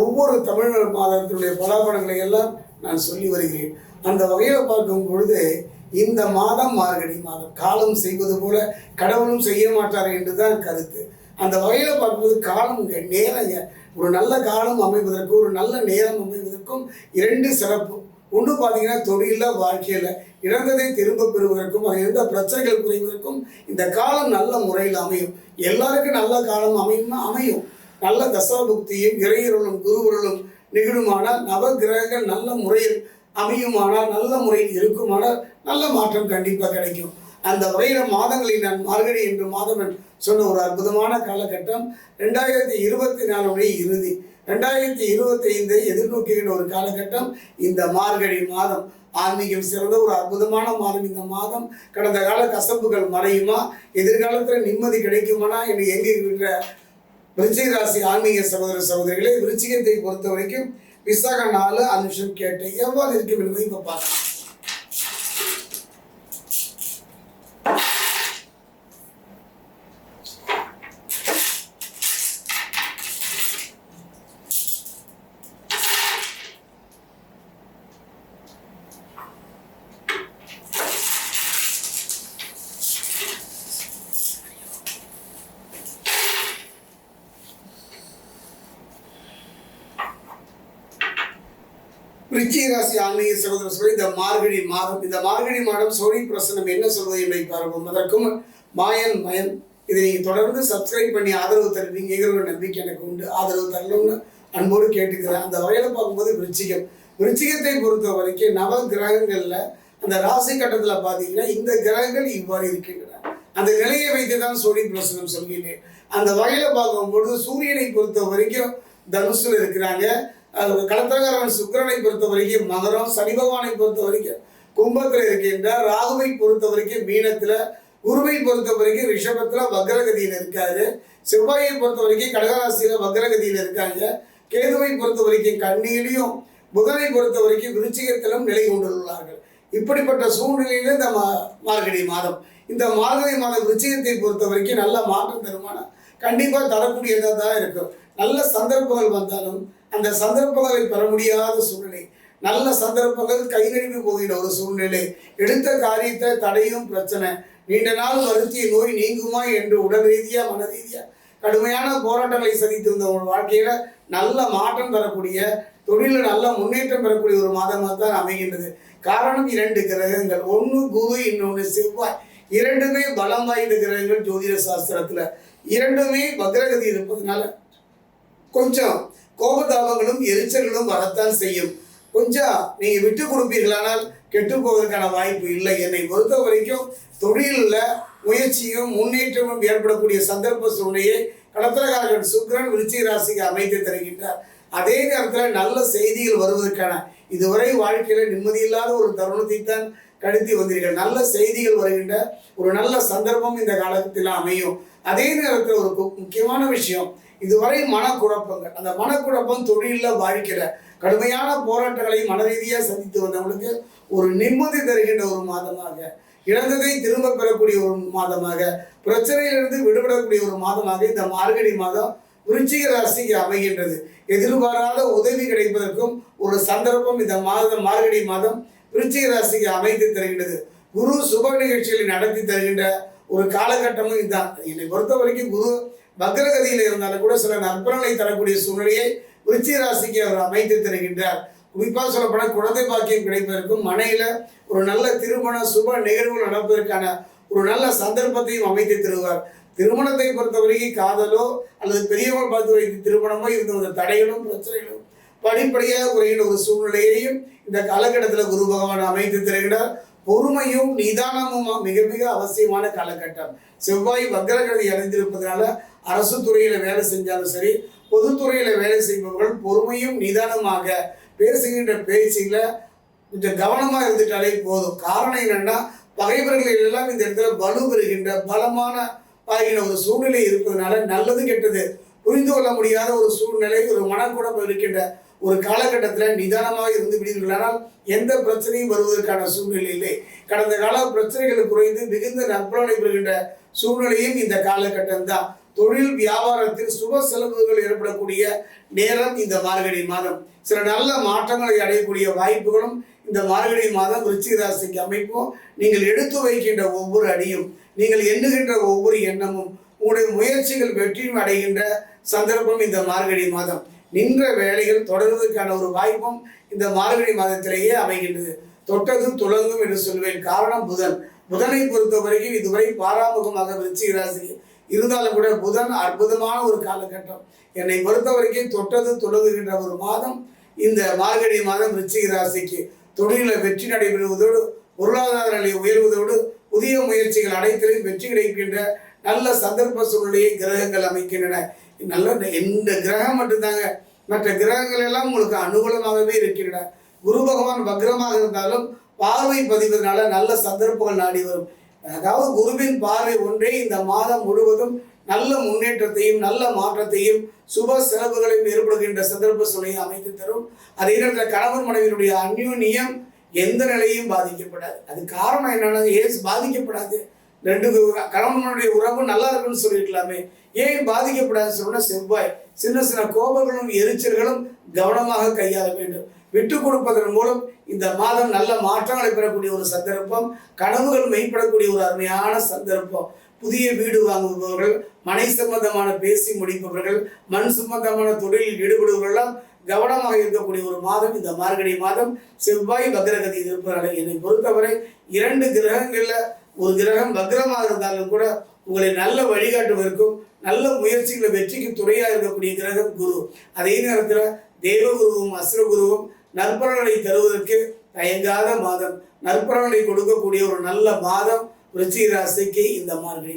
ஒவ்வொரு தமிழ் மாதத்தினுடைய பலாபலங்களை எல்லாம் நான் சொல்லி வருகிறேன். அந்த வகையில் பார்க்கும் பொழுது இந்த மாதம் மார்கழி மாதம் காலம் செய்வது போல கடவுளும் செய்ய மாட்டார் என்று தான் கருத்து. அந்த வகையில் பார்க்கும்போது காலம் நேரம் ஒரு நல்ல காலம் அமைவதற்கும் ஒரு நல்ல நேரம் அமைவதற்கும் இரண்டு சிறப்பு. ஒன்று பார்த்தீங்கன்னா தொழிலில் வாழ்க்கையில் இழந்ததை திரும்ப பெறுவதற்கும் அது இருந்த பிரச்சனைகள் குறைவதற்கும் இந்த காலம் நல்ல முறையில் அமையும். எல்லாருக்கும் நல்ல காலம் அமையும்னா அமையும். நல்ல தசாபுக்தியும் இறையருளும் குருவருளும் நிகழுமானால் நவ கிரகங்கள் நல்ல முறையில் அமையுமானால் நல்ல முறையில் இருக்குமானால் நல்ல மாற்றம் கண்டிப்பாக கிடைக்கும். அந்த வரையிற மாதங்களில் நான் மார்கழி என்று மாதவன் சொன்ன ஒரு அற்புதமான காலகட்டம் ரெண்டாயிரத்தி இருபத்தி நாலுடைய இறுதி. ரெண்டாயிரத்தி இருபத்தி ஐந்தை எதிர்நோக்குகின்ற ஒரு காலகட்டம் இந்த மார்கழி மாதம். ஆன்மீகம் சிறந்த ஒரு அற்புதமான மாதம் இந்த மாதம். கடந்த கால கசப்புகள் மறையுமா? எதிர்காலத்தில் நிம்மதி கிடைக்குமானா? என்று எங்குகின்ற விருச்சிக ராசி ஆன்மீக சகோதர சகோதரிகளே விருச்சிகத்தை பொறுத்த வரைக்கும் விசாக நாலு அனுஷம் கேட்டு எவ்வாறு இருக்கும் என்பதை இப்போ பார்க்கலாம். விருச்சிக ராசி ஆன்மீக சகோதர இந்த மார்கழி மாதம் இந்த மார்கழி மாதம் சோழி பிரசனம் என்ன சொல்வது என்பதை பார்ப்போம். அதற்கும் மாயன் மயன் இதை நீங்கள் தொடர்ந்து சப்ஸ்கிரைப் பண்ணி ஆதரவு தருவீங்கிற ஒரு நம்பிக்கை எனக்கு உண்டு. ஆதரவு தரணும்னு அன்போடு கேட்டுக்கிறேன். அந்த வகையில் பார்க்கும்போது விருச்சிகம். விருச்சிகத்தை பொறுத்த வரைக்கும் நவ கிரகங்களில் அந்த ராசி கட்டத்தில் பார்த்தீங்கன்னா இந்த கிரகங்கள் இவ்வாறு இருக்கின்றன. அந்த நிலையை வைத்து தான் சோழி பிரசனம் சொல்கிறேன் அந்த வகையில் பார்க்கும்பொழுது சூரியனை பொறுத்த வரைக்கும் தனுஷில் இருக்கிறாங்க. கடத்தகாரன் சுக்கிரனை பொறுத்த வரைக்கும் மகரம் சனி பகவானை பொறுத்த வரைக்கும் கும்பத்தில் இருக்கின்ற ராகுவை பொறுத்த வரைக்கும் மீனத்தில் குருவை பொறுத்த வரைக்கும் ரிஷபத்தில் வக்ரகதியில் இருக்காரு. செவ்வாயை பொறுத்த வரைக்கும் கடகராசியில் வக்ரகதியில் இருக்காங்க. கேதுவை பொறுத்த வரைக்கும் கண்ணியிலையும் புதனை பொறுத்த வரைக்கும் விருச்சிகத்திலும் நிலை கொண்டுள்ளார்கள். இப்படிப்பட்ட சூழ்நிலையில இந்த மா மார்கழி மாதம். இந்த மார்கழி மாதம் விருச்சிகத்தை பொறுத்த வரைக்கும் நல்ல மாற்றம் தருமான கண்டிப்பாக தரக்கூடியதாக தான் இருக்கும். நல்ல சந்தர்ப்பங்கள் வந்தாலும் அந்த சந்தர்ப்பங்களை பெற முடியாத சூழ்நிலை. நல்ல சந்தர்ப்பங்கள் கை நழுவி போகிற ஒரு சூழ்நிலை. எடுத்த காரியத்தை தடையும் பிரச்சனை. நீண்ட நாள் வருத்திய நோய் நீங்குமா என்று உடல் ரீதியாக மன ரீதியாக கடுமையான போராட்டங்களை சந்தித்து வந்த ஒரு வாழ்க்கையில நல்ல மாற்றம் பெறக்கூடிய தொழிலில் நல்ல முன்னேற்றம் பெறக்கூடிய ஒரு மாதமாக தான் அமைகின்றது. காரணம் இரண்டு கிரகங்கள். ஒன்று குரு இன்னொன்று செவ்வாய். இரண்டுமே பலம் வாய்ந்த கிரகங்கள் ஜோதிட சாஸ்திரத்துல. இரண்டுமே பக்ரகதி இருப்பதனால கொஞ்சம் கோபதாபங்களும் எரிச்சல்களும் வரத்தான் செய்யும். கொஞ்சம் நீங்க விட்டு கொடுப்பீர்களானால் கெட்டு போவதற்கான வாய்ப்பு இல்லை. என்னை பொறுத்த வரைக்கும் தொழிலில் முயற்சியும் முன்னேற்றமும் ஏற்படக்கூடிய சந்தர்ப்ப சூழ்நிலையை கடத்திரகாரர்கள் சுக்கிரன் விருச்சிக ராசிக்கு அமைத்து தருகின்றார். அதே நேரத்தில் நல்ல செய்திகள் வருவதற்கான இதுவரை வாழ்க்கையில் நிம்மதியில்லாத ஒரு தருணத்தை தான் கழித்து வந்தீர்கள். நல்ல செய்திகள் வருகின்ற ஒரு நல்ல சந்தர்ப்பம் இந்த காலத்தில் அமையும். அதே நேரத்தில் ஒரு முக்கியமான விஷயம் இதுவரை மனக்குழப்பங்கள். அந்த மனக்குழப்பம் தொழிலில் வாழ்க்கையில கடுமையான போராட்டங்களை மனரீதியாக சந்தித்து வந்தவங்களுக்கு ஒரு நிம்மதி தருகின்ற ஒரு மாதமாக இழந்ததை திரும்ப பெறக்கூடிய ஒரு மாதமாக பிரச்சனையிலிருந்து விடுபடக்கூடிய ஒரு மாதமாக இந்த மார்கழி மாதம் விருச்சிக ராசிக்கு அமைகின்றது. எதிர்பாராத உதவி கிடைப்பதற்கும் ஒரு சந்தர்ப்பம் இந்த மாதம் மார்கழி மாதம் விருச்சிக ராசிக்கு அமைத்து தருகின்றது. குரு சுப நிகழ்ச்சிகளை நடத்தி தருகின்ற ஒரு காலகட்டமும் இதுதான் என்னை பொறுத்த வரைக்கும் குரு வக்ரகதியில் இருந்தாலும் கூட சில நற்பலனை தரக்கூடிய சூழ்நிலையை விருச்சிக ராசிக்கு அவர் அமைத்து தருகின்றார். குறிப்பாக சொல்லப்போனால் குழந்தை பாக்கியம் கிடைப்பதற்கும் மனையில ஒரு நல்ல திருமண சுப நிகழ்வு நடப்பதற்கான ஒரு நல்ல சந்தர்ப்பத்தையும் அமைத்து தருவார். திருமணத்தை பொறுத்தவரைக்கும் காதலோ அல்லது பெரியவர்கள் பார்த்து வைத்து திருமணமோ இருந்த ஒரு தடைகளும் பிரச்சனைகளும் படிப்படியாக குறைகின்ற ஒரு சூழ்நிலையையும் இந்த காலகட்டத்தில் குரு பகவான் அமைத்து தருகிறார். பொறுமையும் நிதானமும் மிக மிக அவசியமான காலகட்டம். செவ்வாய் வக்ரகதி அறிந்திருப்பதனால அரசு துறையில் வேலை செஞ்சாலும் சரி பொதுத்துறையில வேலை செய்பவர்கள் பொறுமையும் நிதானமாக பேசுகின்ற பேச்சில கொஞ்சம் கவனமா இருந்துட்டாலே போதும். காரணம் என்னன்னா பகைவர்கள் எல்லாம் இந்த இடத்துல வலு பெறுகின்ற பலமான ஆகின ஒரு சூழ்நிலை இருப்பதனால நல்லது கெட்டது புரிந்து கொள்ள முடியாத ஒரு சூழ்நிலை ஒரு மனக்குழப்பம் இருக்கின்ற ஒரு காலகட்டத்தில் நிதானமாக இருந்து விடுவீர்களானால் எந்த பிரச்சனையும் வருவதற்கான சூழ்நிலை இல்லை. கடந்த கால பிரச்சனைகள் குறைந்து மிகுந்த நற்பலனை பெறுகின்ற சூழ்நிலையும் இந்த காலகட்டம் தான் தொழில் வியாபாரத்தில் சுப செலவுகள் ஏற்படக்கூடிய நேரம் இந்த மார்கழி மாதம். சில நல்ல மாற்றங்களை அடையக்கூடிய வாய்ப்புகளும் இந்த மார்கழி மாதம் விருச்சிக அமைப்போம். நீங்கள் எடுத்து வைக்கின்ற ஒவ்வொரு அடியும் நீங்கள் எண்ணுகின்ற ஒவ்வொரு எண்ணமும் உங்களுடைய முயற்சிகள் வெற்றியும் அடைகின்ற சந்தர்ப்பம் இந்த மார்கழி மாதம். நின்ற வேலைகள் தொடர்வதற்கான ஒரு வாய்ப்பும் இந்த மார்கழி மாதத்திலேயே அமைகின்றது. தொட்டதும் துளங்கும் என்று சொல்வேன். காரணம் புதன். புதனை பொறுத்த வரைக்கும் இதுவரை பாராமுகமாக விருச்சிக ராசி. இருந்தாலும் கூட புதன் அற்புதமான ஒரு காலகட்டம். என்னை பொறுத்த வரைக்கும் தொட்டது துளங்குகின்ற ஒரு மாதம் இந்த மார்கழி மாதம் விருச்சிக ராசிக்கு. தொழிலில் வெற்றி நடைபெறுவதோடு பொருளாதார நிலை உயர்வதோடு புதிய முயற்சிகள் அனைத்திலும் வெற்றி கிடைக்கின்ற நல்ல சந்தர்ப்ப சூழ்நிலையை கிரகங்கள் அமைக்கின்றன. நல்ல இந்த கிரகம் மட்டும்தாங்க. மற்ற கிரகங்கள் எல்லாம் உங்களுக்கு அனுகூலமாகவே இருக்கின்றன. குரு பகவான் வக்ரமாக இருந்தாலும் பார்வை பதிவதனால நல்ல சந்தர்ப்பங்கள் நாடி வரும். அதாவது குருவின் பார்வை ஒன்றே இந்த மாதம் முழுவதும் நல்ல முன்னேற்றத்தையும் நல்ல மாற்றத்தையும் சுப செலவுகளையும் ஏற்படுகின்ற சந்தர்ப்ப சூழ்நிலையை அமைத்து தரும். அதே நேரத்தில் கணவன் மனைவியினுடைய அந்யூன்யம் எந்த நிலையும் பாதிக்கப்படாது. அது காரணம் என்னன்னா ஏன் பாதிக்கப்படாது? ரெண்டு கணவனுடைய உறவு நல்லா இருக்குன்னு சொல்லியிருக்கலாமே. ஏன் பாதிக்கப்படாதுன்னு சொன்னா செவ்வாய். சின்ன சின்ன கோபங்களும் எரிச்சல்களும் கவனமாக கையாள வேண்டும். விட்டு கொடுப்பதன் மூலம் இந்த மாதம் நல்ல மாற்றங்களை பெறக்கூடிய ஒரு சந்தர்ப்பம் கனவுகள் மெய்ப்படக்கூடிய ஒரு அருமையான சந்தர்ப்பம். புதிய வீடு வாங்குபவர்கள் மனை சம்பந்தமான பேசி முடிப்பவர்கள் மண் சம்பந்தமான தொழிலில் ஈடுபடுபவர்களெல்லாம் கவனமாக இருக்கக்கூடிய ஒரு மாதம் இந்த மார்கழி மாதம். செவ்வாய் வக்ரகதியில் இருப்பதால் என்னை பொறுத்தவரை இரண்டு கிரகங்களில் ஒரு கிரகம் வக்ரமாக இருந்தாலும் கூட உங்களை நல்ல வழிகாட்டுவதற்கும் நல்ல முயற்சிகளை வெற்றிக்கு துணையாக இருக்கக்கூடிய கிரகம் குரு. அதே நேரத்தில் தேவகுருவும் அசுரகுருவும் நற்பலனை தருவதற்கு தயங்காத மாதம். நற்பலனை கொடுக்கக்கூடிய ஒரு நல்ல மாதம் ருச்சிகராசிக்கு இந்த மார்கழி